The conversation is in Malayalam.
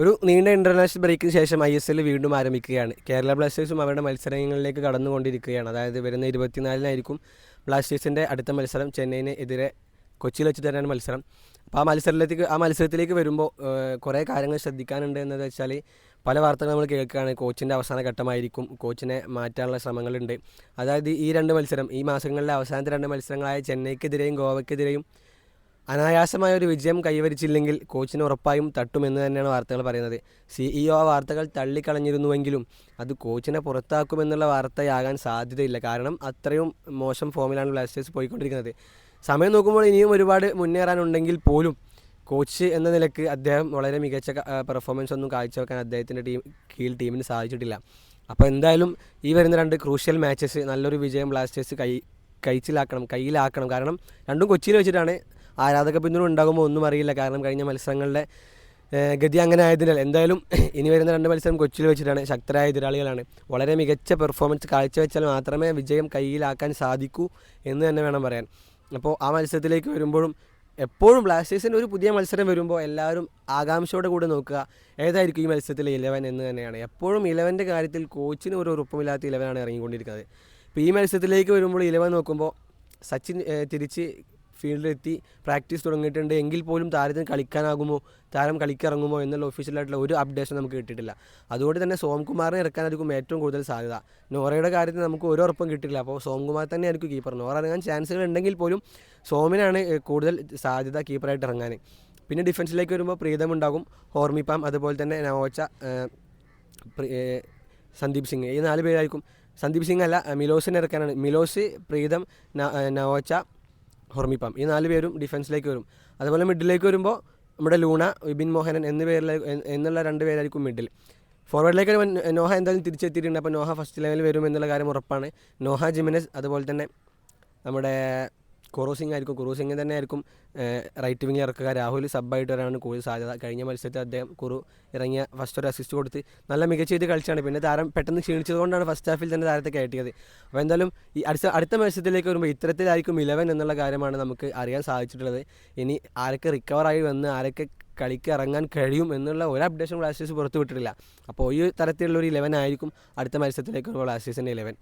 ഒരു നീണ്ട ഇന്റർനാഷണൽ ബ്രേക്കിന് ശേഷം ഐ എസ് എൽ വീണ്ടും ആരംഭിക്കുകയാണ്. കേരള ബ്ലാസ്റ്റേഴ്സും അവരുടെ മത്സരങ്ങളിലേക്ക് കടന്നുകൊണ്ടിരിക്കുകയാണ്. അതായത് വരുന്ന ഇരുപത്തിനാലിനായിരിക്കും ബ്ലാസ്റ്റേഴ്സിന്റെ അടുത്ത മത്സരം ചെന്നൈയിന് എതിരെ കൊച്ചിയിൽ വെച്ച് തന്നെയാണ് മത്സരം. അപ്പോൾ ആ മത്സരത്തിലേക്ക് ആ മത്സരത്തിലേക്ക് വരുമ്പോൾ കുറേ കാര്യങ്ങൾ ശ്രദ്ധിക്കാനുണ്ട് എന്നത് വെച്ചാൽ പല വാർത്തകൾ നമ്മൾ കേൾക്കുകയാണ്. കോച്ചിന്റെ അവസാന ഘട്ടമായിരിക്കും. കോച്ചിനെ മാറ്റാനുള്ള ശ്രമങ്ങളുണ്ട്. അതായത് ഈ രണ്ട് മത്സരം ഈ മാസങ്ങളിലെ അവസാനത്തെ രണ്ട് മത്സരങ്ങളായ ചെന്നൈക്കെതിരെയും ഗോവയ്ക്കെതിരെയും അനായാസമായ ഒരു വിജയം കൈവരിച്ചില്ലെങ്കിൽ കോച്ചിന് ഉറപ്പായും തട്ടുമെന്ന് തന്നെയാണ് വാർത്തകൾ പറയുന്നത്. സിഇഒ ആ വാർത്തകൾ തള്ളിക്കളഞ്ഞിരുന്നുവെങ്കിലും അത് കോച്ചിനെ പുറത്താക്കുമെന്നുള്ള വാർത്തയാകാൻ സാധ്യതയില്ല. കാരണം അത്രയും മോശം ഫോമിലാണ് ബ്ലാസ്റ്റേഴ്സ് പോയിക്കൊണ്ടിരിക്കുന്നത്. സമയം നോക്കുമ്പോൾ ഇനിയും ഒരുപാട് മുന്നേറാനുണ്ടെങ്കിൽ പോലും കോച്ച് എന്ന നിലയ്ക്ക് അദ്ദേഹം വളരെ മികച്ച പെർഫോമൻസ് ഒന്നും കാഴ്ചവെക്കാൻ അദ്ദേഹത്തിന്റെ ടീം കീഴിൽ ടീമിന് സാധിച്ചിട്ടില്ല. അപ്പോൾ എന്തായാലും ഈ വരുന്ന രണ്ട് ക്രൂഷ്യൽ മാച്ചസ് നല്ലൊരു വിജയം ബ്ലാസ്റ്റേഴ്സ് കൈ കൈച്ചിലാക്കണം കയ്യിലാക്കണം. കാരണം രണ്ടും കൊച്ചിയിൽ വെച്ചിട്ടാണ് ആരാധക പിന്തുണ ഉണ്ടാകുമോ ഒന്നും അറിയില്ല. കാരണം കഴിഞ്ഞ മത്സരങ്ങളുടെ ഗതി അങ്ങനെ ആയതിനാൽ എന്തായാലും ഇനി വരുന്ന രണ്ട് മത്സരം കൊച്ചിയിൽ വെച്ചിട്ടാണ് ശക്തരായ എതിരാളികളാണ്. വളരെ മികച്ച പെർഫോമൻസ് കാഴ്ചവെച്ചാൽ മാത്രമേ വിജയം കയ്യിലാക്കാൻ സാധിക്കൂ എന്ന് തന്നെ വേണം പറയാൻ. അപ്പോൾ ആ മത്സരത്തിലേക്ക് വരുമ്പോഴും എപ്പോഴും ബ്ലാസ്റ്റേഴ്സിന്റെ ഒരു പുതിയ മത്സരം വരുമ്പോൾ എല്ലാവരും ആകാംക്ഷയോടെ കൂടെ നോക്കുക ഏതായിരിക്കും ഈ മത്സരത്തിലെ ഇലവൻ എന്ന് തന്നെയാണ്. എപ്പോഴും ഇലവന്റെ കാര്യത്തിൽ കോച്ചിന് ഒരു ഉറപ്പുമില്ലാത്ത ഇലവനാണ് ഇറങ്ങിക്കൊണ്ടിരിക്കുന്നത്. ഇപ്പോൾ ഈ മത്സരത്തിലേക്ക് വരുമ്പോൾ ഇലവൻ നോക്കുമ്പോൾ സച്ചിൻ തിരിച്ച് ഫീൽഡിലെത്തി പ്രാക്ടീസ് തുടങ്ങിയിട്ടുണ്ട്. എങ്കിൽ പോലും താരത്തിന് കളിക്കാനാകുമോ താരം കളിക്കിറങ്ങുമോ എന്നുള്ള ഒഫീഷ്യലായിട്ടുള്ള ഒരു അപ്ഡേഷൻ നമുക്ക് കിട്ടിയിട്ടില്ല. അതുകൊണ്ട് തന്നെ സോംകുമാറിനെ ഇറക്കാനായിരിക്കും ഏറ്റവും കൂടുതൽ സാധ്യത. നോറയുടെ കാര്യത്തിൽ നമുക്ക് ഒരു ഉറപ്പും കിട്ടില്ല അപ്പോൾ സോംകുമാർ തന്നെയായിരിക്കും കീപ്പർ നോറ ഇറങ്ങാൻ ചാൻസുകൾ ഉണ്ടെങ്കിൽ പോലും സോമിനാണ് കൂടുതൽ സാധ്യത കീപ്പറായിട്ട് ഇറങ്ങാൻ. പിന്നെ ഡിഫൻസിലേക്ക് വരുമ്പോൾ പ്രീതം ഉണ്ടാകും ഹോർമിപ്പാം അതുപോലെ തന്നെ നവോച്ച സന്ദീപ് സിംഗ്. ഈ നാല് പേരായിരിക്കും. സന്ദീപ് സിംഗ് അല്ല മിലോസിനെ ഇറക്കാനാണ്. മിലോസ് പ്രീതം നവോച്ച ഹൊർമിപ്പം. ഈ നാല് പേരും ഡിഫൻസിലേക്ക് വരും. അതുപോലെ മിഡിലേക്ക് വരുമ്പോൾ നമ്മുടെ ലൂണ വിപിൻ മോഹനൻ എന്ന പേരിലേക്ക് എന്നുള്ള രണ്ട് പേരായിരിക്കും മിഡിൽ ഫോർവേഡിലേക്ക് നോഹ എന്തായാലും തിരിച്ചെത്തിയിട്ടുണ്ട്. അപ്പോൾ നോഹ ഫസ്റ്റ് ലെവലിൽ വരും എന്നുള്ള കാര്യം ഉറപ്പാണ്. നോഹ ജിമിനസ് അതുപോലെ തന്നെ നമ്മുടെ കുറു സിംഗ് ആയിരിക്കും കുറു സിംഗ് തന്നെ ആയിരിക്കും റൈറ്റ് വിങ് ഇറക്കുക. രാഹുൽ സബ്ബായിട്ട് വരാനാണ് കൂടുതൽ സാധ്യത. കഴിഞ്ഞ മത്സരത്തിൽ അദ്ദേഹം കുറു ഇറങ്ങിയ ഫസ്റ്റ് ഒരു അസിസ്റ്റ് കൊടുത്ത് നല്ല മികച്ച ഇത് കളിച്ചാണ്. പിന്നെ താരം പെട്ടെന്ന് ക്ഷീണിച്ചതുകൊണ്ടാണ് ഫസ്റ്റ് ഹാഫിൽ തന്നെ താരത്തെ കയറ്റിയത്. അപ്പോൾ എന്തായാലും ഈ അടുത്ത അടുത്ത മത്സരത്തിലേക്ക് വരുമ്പോൾ ഇത്തരത്തിലായിരിക്കും ഇലവൻ എന്നുള്ള കാര്യമാണ് നമുക്ക് അറിയാൻ സാധിച്ചിട്ടുള്ളത്. ഇനി ആരൊക്കെ റിക്കവറായി വന്ന് ആരൊക്കെ കളിക്ക് ഇറങ്ങാൻ കഴിയും എന്നുള്ള ഒരു അപ്ഡേഷൻ ബ്ലാസ്റ്റേഴ്സ് പുറത്തു വിട്ടിട്ടില്ല അപ്പോൾ ഈ തരത്തിലുള്ള ഒരു ഇലവൻ ആയിരിക്കും അടുത്ത മത്സരത്തിലേക്ക് ബ്ലാസ്റ്റേഴ്സിന്റെ ഇലവൻ